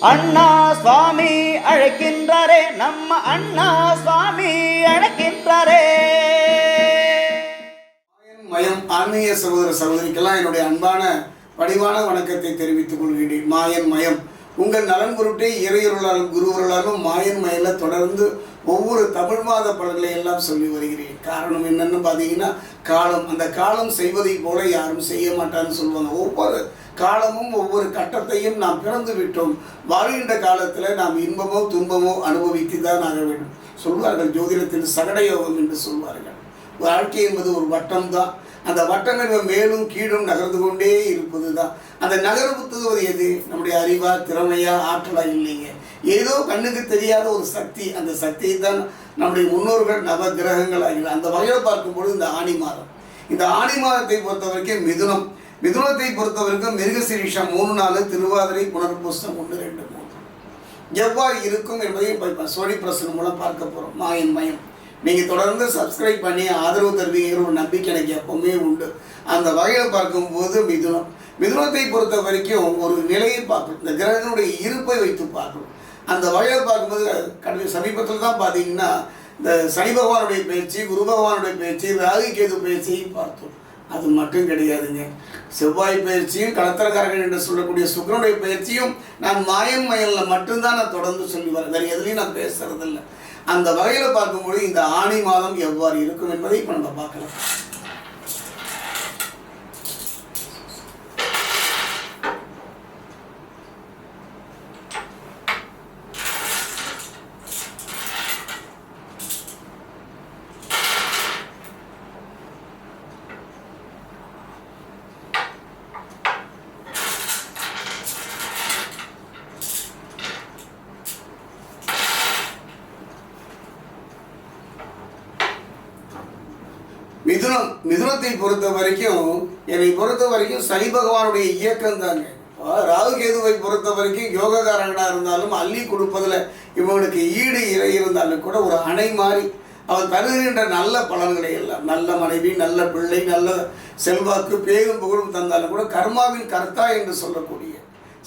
அண்ணா சுவாமி அழைக்கின்றாரே நம்ம அண்ணா சுவாமி அழைக்கின்றாரே. மயம் ஆன்மீக சகோதர சகோதரிக்கெல்லாம் என்னுடைய அன்பான பணிவான வணக்கத்தை தெரிவித்துக் கொள்கின்றேன் மாயன் மயம். உங்கள் நலன் பொருட்டே இறையொருளாலும் குருவருளாலும் மாயன் மயில தொடர்ந்து ஒவ்வொரு தமிழ் மாத பலன்களை எல்லாம் சொல்லி வருகிறேன். காரணம் என்னன்னு பார்த்தீங்கன்னா காலம். அந்த காலம் செய்வதை போல யாரும் செய்ய மாட்டான்னு சொல்லுவாங்க. ஒவ்வொரு காலமும் ஒவ்வொரு கட்டத்தையும் நாம் பிறந்து விட்டோம். வாழ்கின்ற காலத்தில் நாம் இன்பமோ துன்பமோ அனுபவித்து தான் ஆக வேண்டும். சொல்வார்கள் ஜோதிடத்தில் சகடயோகம் என்று சொல்வார்கள். வாழ்க்கை என்பது ஒரு வட்டம் தான். அந்த வட்டம் என்பது மேலும் கீழும் நகர்ந்து கொண்டே இருப்பது தான் அந்த நகர்வுத்துவது எது? நம்முடைய அறிவா திறமையா ஆற்றலா இல்லைங்க. ஏதோ கண்ணுக்கு தெரியாத ஒரு சக்தி. அந்த சக்தியை தான் நம்முடைய முன்னோர்கள் நவ கிரகங்கள் ஆகின. அந்த வகையில் பார்க்கும்பொழுது இந்த ஆணி மாதம். இந்த ஆணி மாதத்தை பொறுத்த வரைக்கும் மிதுனம். மிதுனத்தை பொறுத்த வரைக்கும் மிருகசிரீஷம் மூணு நாலு திருவாதிரை புனர்பூசம் ஒன்று ரெண்டு மூணு எவ்வாறு இருக்கும் என்பதை இப்போ சோழி பிரசனம் மூலம் பார்க்க போகிறோம் மாயன் மயம். நீங்கள் தொடர்ந்து சப்ஸ்கிரைப் பண்ணி ஆதரவு தருவீங்கிற ஒரு நம்பிக்கை எனக்கு எப்பவுமே உண்டு. அந்த வகையில் பார்க்கும்போது மிதுனம். மிதுனத்தை பொறுத்த வரைக்கும் ஒரு நிலையை பார்க்கணும். இந்த கிரகனுடைய இருப்பை வைத்து பார்க்கணும். அந்த வகையில் பார்க்கும்போது கடந்த சமீபத்தில் தான் பார்த்தீங்கன்னா இந்த சனி பகவானுடைய பேச்சு குரு பகவானுடைய பேச்சு ராகு கேது பேச்சையும் பார்த்தோம். அது மட்டும் கிடையாதுங்க. செவ்வாய் பயிற்சியும் கடத்தரக்காரர்கள் என்று சொல்லக்கூடிய சுக்கரனுடைய பயிற்சியும் நான் மாயன் மயலில் மட்டும்தான் நான் தொடர்ந்து சொல்லி வரேன் வேறு எதுலையும் நான் பேசுறதில்லை. அந்த வகையில் பார்க்கும்பொழுது இந்த ஆணி மாதம் எவ்வாறு இருக்கும் என்பதை இப்போ நம்ம பார்க்கலாம். மிதுனம் மிதுனத்தை பொறுத்த வரைக்கும் என்னை பொறுத்த வரைக்கும் சனி பகவானுடைய இயக்கம் தாங்க. ராகு கேதுவை பொறுத்த வரைக்கும் யோகக்காரங்களாக இருந்தாலும் அள்ளி கொடுப்பதில் இவனுக்கு ஈடு இறை இருந்தாலும் கூட ஒரு அணை மாறி அவன் தருகின்ற நல்ல பலன்களை எல்லாம் நல்ல மனைவி நல்ல பிள்ளை நல்ல செல்வாக்கு பேரும் புகழும் தந்தாலும் கூட கர்மாவின் கர்த்தா என்று சொல்லக்கூடிய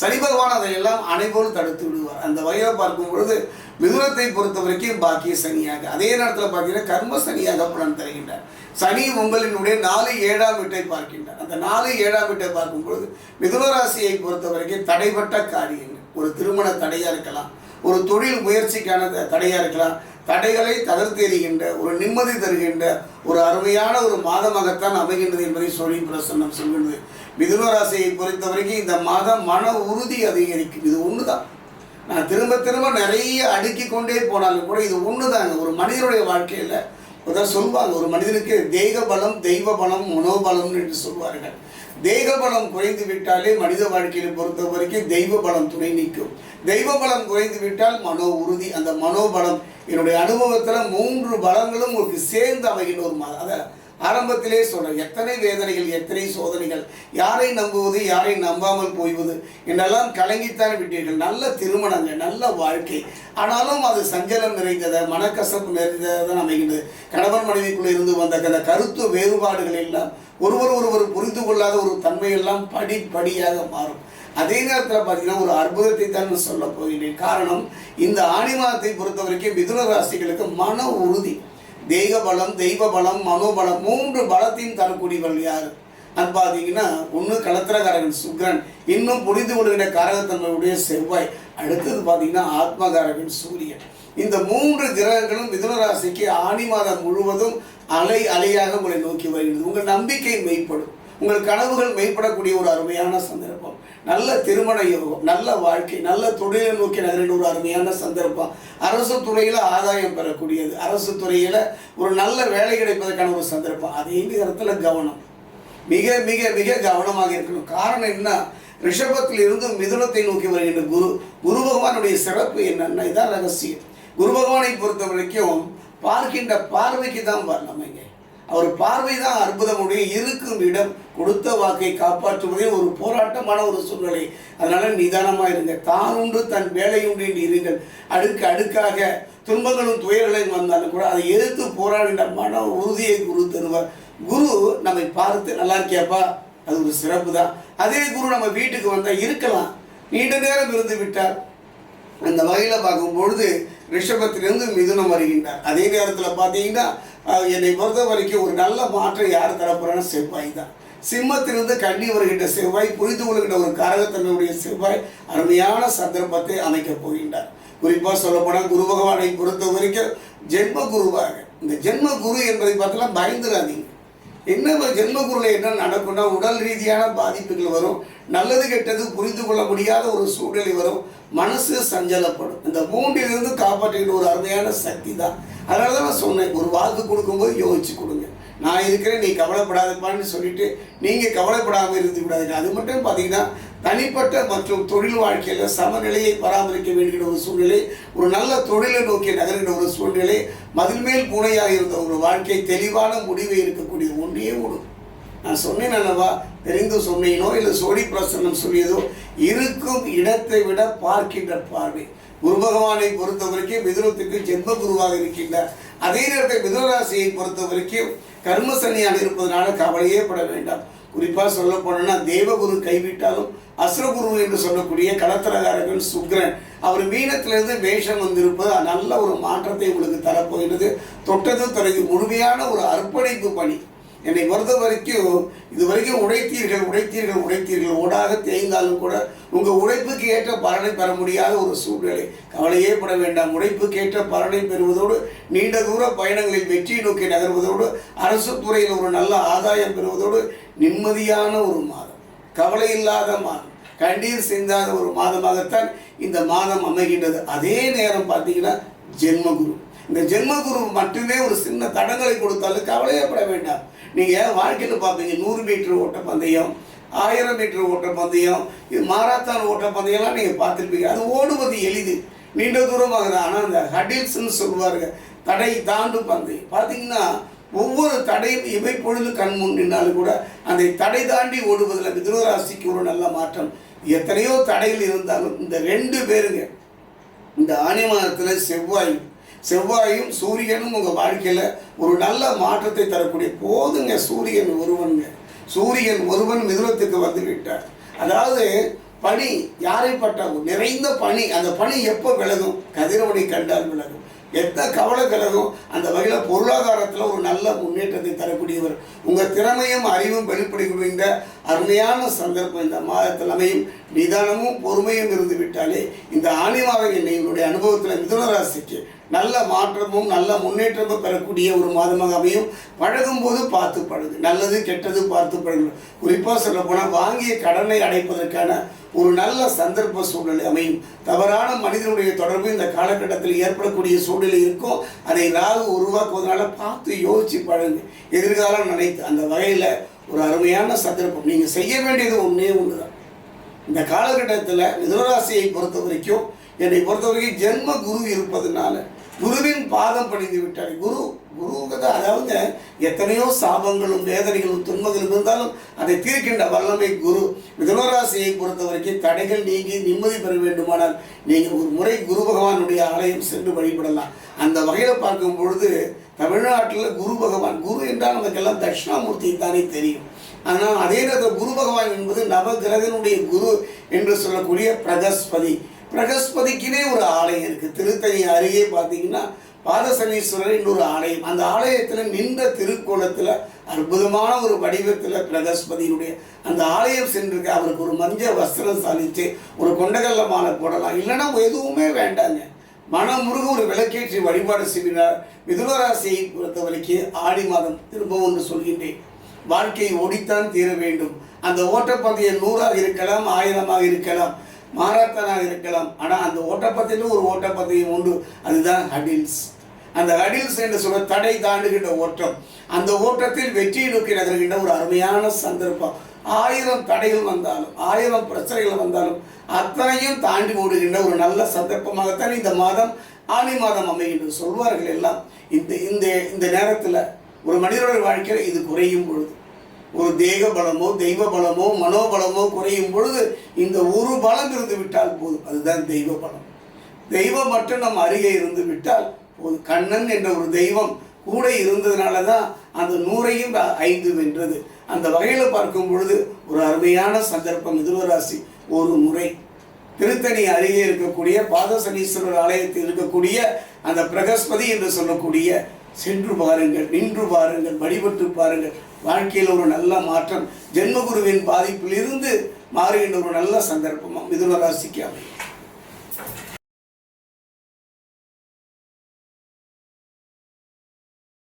சனி பகவான் அதையெல்லாம் அனைபோல் தடுத்து விடுவார். அந்த வகையில் பார்க்கும் பொழுது மிதுனத்தை பொறுத்த வரைக்கும் பாக்கிய சனியாக அதே நேரத்தில் பார்த்தீங்கன்னா கர்ம சனியாக பலன் தருகின்றார். சனி உங்களினுடைய நாலு ஏழாம் வீட்டை பார்க்கின்றார். அந்த நாலு ஏழாம் வீட்டை பார்க்கும் பொழுது மிதுனராசியை பொறுத்த வரைக்கும் தடைப்பட்ட காரியங்கள். ஒரு திருமண தடையாக இருக்கலாம் ஒரு தொழில் முயற்சிக்கான த- இருக்கலாம் தடைகளை தகர்த்தெறிகின்ற ஒரு நிம்மதி தருகின்ற ஒரு அருமையான ஒரு மாதமாகத்தான் அமைகின்றது என்பதை சொல்லி பிரசன்னம் சொல்கின்றது. மிதுனராசியை பொறுத்த வரைக்கும் இந்த மாதம் மன உறுதி அதிகரிக்கும். இது ஒன்று தான் நான் திரும்ப திரும்ப நிறைய அடுக்கி கொண்டே போனாலும் கூட இது ஒன்று தாங்க ஒரு மனிதனுடைய வாழ்க்கையில் அதான் சொல்லுவாங்க ஒரு மனிதனுக்கு தெய்வ பலம் தெய்வ பலம் மனோபலம் என்று சொல்வார்கள். தெய்வ பலம் குறைந்து விட்டாலே மனித வாழ்க்கையை பொறுத்த வரைக்கும் தெய்வ பலம் துணை நிற்கும். தெய்வ பலம் குறைந்து விட்டால் மனோ உறுதி. அந்த மனோபலம் என்னுடைய அனுபவத்தில் மூன்று பலங்களும் உங்களுக்கு சேர்ந்து அமைகின்ற ஒரு மாதம் அதை ஆரம்பத்திலே சொல்கிறேன் எத்தனை வேதனைகள் எத்தனை சோதனைகள் யாரை நம்புவது யாரை நம்பாமல் போய்வது என்றெல்லாம் கலங்கித்தான் விட்டீர்கள். நல்ல திருமணங்கள் நல்ல வாழ்க்கை. ஆனாலும் அது சஞ்சலம் நிறைந்ததை மனக்கசப்பு நிறைந்ததான் அமைகின்றது. கணவன் மனைவிக்குள்ளே இருந்து வந்த அந்த கருத்து வேறுபாடுகள் எல்லாம் ஒருவர் ஒருவர் புரிந்து கொள்ளாத ஒரு தன்மையெல்லாம் படிப்படியாக மாறும். அதே நேரத்தில் பார்த்தீங்கன்னா ஒரு அற்புதத்தை தான் நான் சொல்ல போகிறேன் காரணம் இந்த ஆணி மாதத்தை பொறுத்த வரைக்கும் மிதுன ராசிகளுக்கு மன உறுதி. தெய்வ பலம் தெய்வ பலம் மனோபலம் மூன்று பலத்தையும் தரக்கூடியவர்கள் யார்? அது பார்த்தீங்கன்னா ஒன்று கலத்திரகாரகன் சுக்ரன் இன்னும் புரிந்து கொள்கிற காரகத்தன்மையுடைய செவ்வாய். அடுத்தது பார்த்தீங்கன்னா ஆத்மகாரகன் சூரியன். இந்த மூன்று கிரகங்களும் மிதுனராசிக்கு ஆணி மாதம் முழுவதும் அலை அலையாக உங்களை நோக்கி வருகிறது. உங்கள் நம்பிக்கை மெய்ப்படும் உங்கள் கனவுகள் மெய்ப்படக்கூடிய ஒரு அருமையான சந்தர்ப்பம். நல்ல திருமண யோகம் நல்ல வாழ்க்கை நல்ல தொழிலை நோக்கி நகரின் ஒரு அருமையான சந்தர்ப்பம். அரசு துறையில் ஆதாயம் பெறக்கூடியது. அரசு துறையில் ஒரு நல்ல வேலை கிடைப்பதற்கான ஒரு சந்தர்ப்பம். அதே நேரத்தில் கவனம். மிக மிக மிக கவனமாக இருக்கணும். காரணம் என்ன? ரிஷபத்தில் இருந்து மிதுனத்தை நோக்கி வருகின்ற குரு குரு பகவானுடைய சிறப்பு என்னன்னா இதான் ரகசியம். குரு பகவானை பொறுத்த வரைக்கும் பார்க்கின்ற பார்வைக்கு தான் வரலாமைங்க அவர் பார்வை தான் அற்புதமுடைய இருக்கும் இடம். கொடுத்த வாக்கை காப்பாற்றுவதே ஒரு போராட்டமான ஒரு சூழ்நிலை. அதனால நிதானமாக இருங்க. தான் உண்டு தன் வேலை உண்டு என்று இருங்கள். அடுக்கு அடுக்காக துன்பங்களும் துயர்களும் வந்தாலும் கூட அதை எதிர்த்து போராடின மன உறுதியை குரு தருவார். குரு நம்மை பார்த்து நல்லா இருக்கியாப்பா? அது ஒரு சிறப்பு தான். அதே குரு நம்ம வீட்டுக்கு வந்தால் இருக்கலாம். நீண்ட நேரம் இருந்து விட்டார். அந்த வகையில் பார்க்கும் பொழுது ரிஷபத்திலிருந்து மிதுனம் வருகின்றார். அதே நேரத்தில் பார்த்தீங்கன்னா என்னை பொறுத்த வரைக்கும் ஒரு நல்ல மாற்றம் யார் தரப்போறான்னு செவ்வாய் தான். சிம்மத்திலிருந்து கண்ணி வருகின்ற செவ்வாய் புரிந்து கொள்கின்ற ஒரு காரகத்தன்மையுடைய செவ்வாய் அருமையான சந்தர்ப்பத்தை அமைக்கப் போகின்றார். குறிப்பாக சொல்லப்போனால் குரு பகவானை பொறுத்த வரைக்கும் ஜென்ம குருவாக. இந்த ஜென்ம குரு என்பதை பார்த்தலாம் பயந்துடாதீங்க என்ன ஜென்மகுருல என்ன நடக்கும்னா உடல் ரீதியான பாதிப்புகள் வரும். நல்லது கெட்டது புரிந்து கொள்ள முடியாத ஒரு சூழ்நிலை வரும். மனசு சஞ்சலப்படும். இந்த மூன்றிலிருந்து காப்பாற்றுகிற ஒரு அருமையான சக்தி தான். அதனால தான் நான் சொன்னேன் ஒரு வாக்கு கொடுக்கும்போது யோசிச்சு கொடுங்க. நான் இருக்கிறேன் நீ கவலைப்படாதப்பான்னு சொல்லிட்டு நீங்கள் கவலைப்படாமல் இருந்து விடாதீங்க அது மட்டும் பார்த்தீங்கன்னா தனிப்பட்ட மற்றும் தொழில் வாழ்க்கையில் சமநிலையை பராமரிக்க வேண்டிய ஒரு சூழ்நிலை ஒரு நல்ல தொழிலை நோக்கி நகர்கின்ற ஒரு சூழ்நிலை மதில் மேல் பூனையாக இருந்த ஒரு வாழ்க்கை தெளிவான முடிவை இருக்கக்கூடிய ஒன்றையே ஒன்று நான் சொன்னேன் அல்லவா தெரிந்து சொன்னேனோ இல்லை சோழி பிரசன்னம் சொல்லியதோ இருக்கும் இடத்தை விட பார்க்கின்ற பார்வை. குரு பகவானை பொறுத்த வரைக்கும் மிதுனத்துக்கு ஜென்ம குருவாக இருக்கின்றார் அதே நேரத்தில் மிதுனராசியை பொறுத்த வரைக்கும் கர்மசனியாக இருப்பதனால கவலையே பட வேண்டாம். குறிப்பாக சொல்ல போனோம்னா தேவகுரு கைவிட்டாலும் அசுரகுரு என்று சொல்லக்கூடிய கடத்தரகாரர்கள் சுக்ரன் அவர் மீனத்திலிருந்து வேஷம் வந்திருப்பது நல்ல ஒரு மாற்றத்தை உங்களுக்கு தரப்போகிறது தொட்டது தொடங்கி முழுமையான ஒரு அர்ப்பணிப்பு பணி. என்னை பொறுத்த வரைக்கும் இது வரைக்கும் உழைத்தீர்கள் உழைத்தீர்கள் உழைத்தீர்கள் ஓடாக தேய்ந்தாலும் கூட உங்கள் உழைப்புக்கு ஏற்ற பலனை பெற முடியாத ஒரு சூழ்நிலை. கவலையே பட வேண்டாம். உழைப்புக்கு ஏற்ற பலனை பெறுவதோடு நீண்ட தூர பயணங்களில் வெற்றியை நோக்கி நகர்வதோடு அரசு துறையில் ஒரு நல்ல ஆதாயம் பெறுவதோடு நிம்மதியான ஒரு மாதம். கவலை இல்லாத மாதம். கண்டீர் சிந்தாத ஒரு மாதமாகத்தான் இந்த மாதம் அமைகின்றது. அதே நேரம் பார்த்தீங்கன்னா ஜென்மகுரு. இந்த ஜென்மகுரு மட்டுமே ஒரு சின்ன தடங்களை கொடுத்தாலும் கவலையப்பட வேண்டாம். நீங்கள் வாழ்க்கையில் பார்ப்பீங்க? நூறு மீட்டர் ஓட்ட பந்தயம் ஆயிரம் மீட்டர் ஓட்ட பந்தயம் இது மாராத்தான் ஓட்ட பந்தயம்லாம் நீங்கள் பார்த்துருப்பீங்க. அது ஓடுவது எளிது. நீண்ட தூரமாக தான் ஆனால் அந்த ஹடில்ஸ்ன்னு சொல்லுவாருங்க தடை தாண்டு பந்தயம். பார்த்தீங்கன்னா ஒவ்வொரு தடையும் இவை பொழுது கண் நின்றாலும் கூட அந்த தடை தாண்டி ஓடுவதில் மிதுனராசிக்கு ஒரு நல்ல மாற்றம். எத்தனையோ தடைகள் இருந்தாலும் இந்த ரெண்டு பேருங்க இந்த ஆணி மாதத்தில் செவ்வாய் செவ்வாயும் சூரியனும் உங்கள் வாழ்க்கையில் ஒரு நல்ல மாற்றத்தை தரக்கூடிய போதுங்க சூரியன் ஒருவனுங்க. சூரியன் ஒருவன் மிதுனத்துக்கு வந்து விட்டார். அதாவது பனி யாரை நிறைந்த பனி அந்த பனி எப்போ விலகும்? கதிரவனை கண்டால் விலகும். எந்த கவலை அந்த வகையில் பொருளாதாரத்தில் ஒரு நல்ல முன்னேற்றத்தை தரக்கூடியவர். உங்கள் திறமையும் அறிவும் வெளிப்படுகின்ற அருமையான சந்தர்ப்பம் இந்த மாதத்தில் அமையும். நிதானமும் பொறுமையும் இருந்து விட்டாலே இந்த ஆணிமாவை என்னை என்னுடைய அனுபவத்தில் மிதுனராசிக்கு நல்ல மாற்றமும் நல்ல முன்னேற்றமும் பெறக்கூடிய ஒரு மாதமாக அமையும். பழகும் போது பார்த்து பழகு. நல்லது கெட்டது பார்த்து பழகு. குறிப்பாக சொல்ல போனால் வாங்கிய கடனை அடைப்பதற்கான ஒரு நல்ல சந்தர்ப்ப சூழ்நிலை அமையும். தவறான மனிதனுடைய தொடர்பு இந்த காலகட்டத்தில் ஏற்படக்கூடிய சூழ்நிலை இருக்கும். அதை ராகு உருவாக்குவதனால பார்த்து யோசிச்சு பழகு. எதிர்காலம் நினைத்து அந்த வகையில் ஒரு அருமையான சந்தர்ப்பம். நீங்கள் செய்ய வேண்டியது ஒன்றே ஒன்று தான் இந்த காலகட்டத்தில் மிதுனராசியை பொறுத்த வரைக்கும் என்னை பொறுத்த வரைக்கும் ஜென்ம குரு இருப்பதுனால குருவின் பாதம் பணிந்து விட்டார். குரு குருவுக்கு தான் அதாவது எத்தனையோ சாபங்களும் வேதனைகளும் துன்பங்களும் இருந்தாலும் அதை தீர்க்கின்ற வல்லமை குரு. மிதுனராசியை பொறுத்த வரைக்கும் தடைகள் நீங்கி நிம்மதி பெற வேண்டுமானால் நீங்கள் ஒரு முறை குரு பகவானுடைய ஆலயம் சென்று வழிபடலாம். அந்த வகையில் பார்க்கும் பொழுது தமிழ்நாட்டில் குரு பகவான் குரு என்றால் நமக்கெல்லாம் தட்சிணாமூர்த்தி தானே தெரியும். ஆனால் அதே நேரத்தில் குரு பகவான் என்பது நவகிரகனுடைய குரு என்று சொல்லக்கூடிய பிரகஸ்பதி. பிரகஸ்பதிக்குனே ஒரு ஆலயம் இருக்குது திருத்தணி அருகே பார்த்தீங்கன்னா பாதசனீஸ்வரர் இன்னொரு ஆலயம். அந்த ஆலயத்தில் நின்ற திருக்கோலத்தில் அற்புதமான ஒரு வடிவத்தில் பிரகஸ்பதியினுடைய அந்த ஆலயம் சென்றிருக்க. அவருக்கு ஒரு மஞ்சள் வஸ்திரம் சாதித்து ஒரு கொண்டகல்ல மாலை போடலாம். இல்லைன்னா எதுவுமே வேண்டாங்க. மனமுருக ஒரு விளக்கேற்றி வழிபாடு செய்கிறார். மிதுனராசியை பொறுத்த வரைக்கும் ஆடி மாதம் திரும்பவும் ஒன்று சொல்கின்றேன். வாழ்க்கையை ஓடித்தான் தீர வேண்டும். அந்த ஓட்டப்பந்தயம் நூறாக இருக்கலாம் ஆயிரமாக இருக்கலாம் மாராத்தானாக இருக்கலாம். ஆனால் அந்த ஓட்டப்பந்தயத்தில் ஒரு ஓட்டப்பந்தயம் உண்டு. அதுதான் ஹடில்ஸ். அந்த ஹடில்ஸ் என்று சொல்ல தடை தாண்டுகின்ற ஓட்டம். அந்த ஓட்டத்தில் வெற்றியை நோக்கி நகர்கின்ற ஒரு அருமையான சந்தர்ப்பம். ஆயிரம் தடைகள் வந்தாலும் ஆயிரம் பிரச்சனைகள் வந்தாலும் அத்தனையும் தாண்டி ஓடுகின்ற ஒரு நல்ல சந்தர்ப்பமாகத்தான் இந்த மாதம் ஆணி மாதம் அமைகின்றது சொல்வார்கள் எல்லாம். இந்த இந்த இந்த நேரத்தில் ஒரு மனிதனுடைய வாழ்க்கையில் இது குறையும் பொழுது. ஒரு தேக பலமோ தெய்வ பலமோ மனோபலமோ குறையும் பொழுது இந்த ஒரு பலம் இருந்து விட்டால் போதும். அதுதான் தெய்வ பலம் தெய்வம் மட்டும் நம் அருகே இருந்து விட்டால் போதும். கண்ணன் என்ற ஒரு தெய்வம் கூட இருந்ததுனால தான் அந்த நூறையும் ஐந்து வென்றது. அந்த வகையில் பார்க்கும் பொழுது ஒரு அருமையான சந்தர்ப்பம் மிதுனராசி. ஒரு முறை திருத்தணி அருகே இருக்கக்கூடிய பாதசனீஸ்வரர் ஆலயத்தில் இருக்கக்கூடிய அந்த பிரகஸ்பதி என்று சொல்லக்கூடிய சென்று பாருங்கள் நின்று பாருங்கள் வழிபட்டு பாருங்கள். வாழ்க்கையில் ஒரு நல்ல மாற்றம். ஜென்மகுருவின் பாதிப்பில் இருந்து மாறுகின்ற ஒரு நல்ல சந்தர்ப்பம். மிதுன ராசிக்கு அமையும்.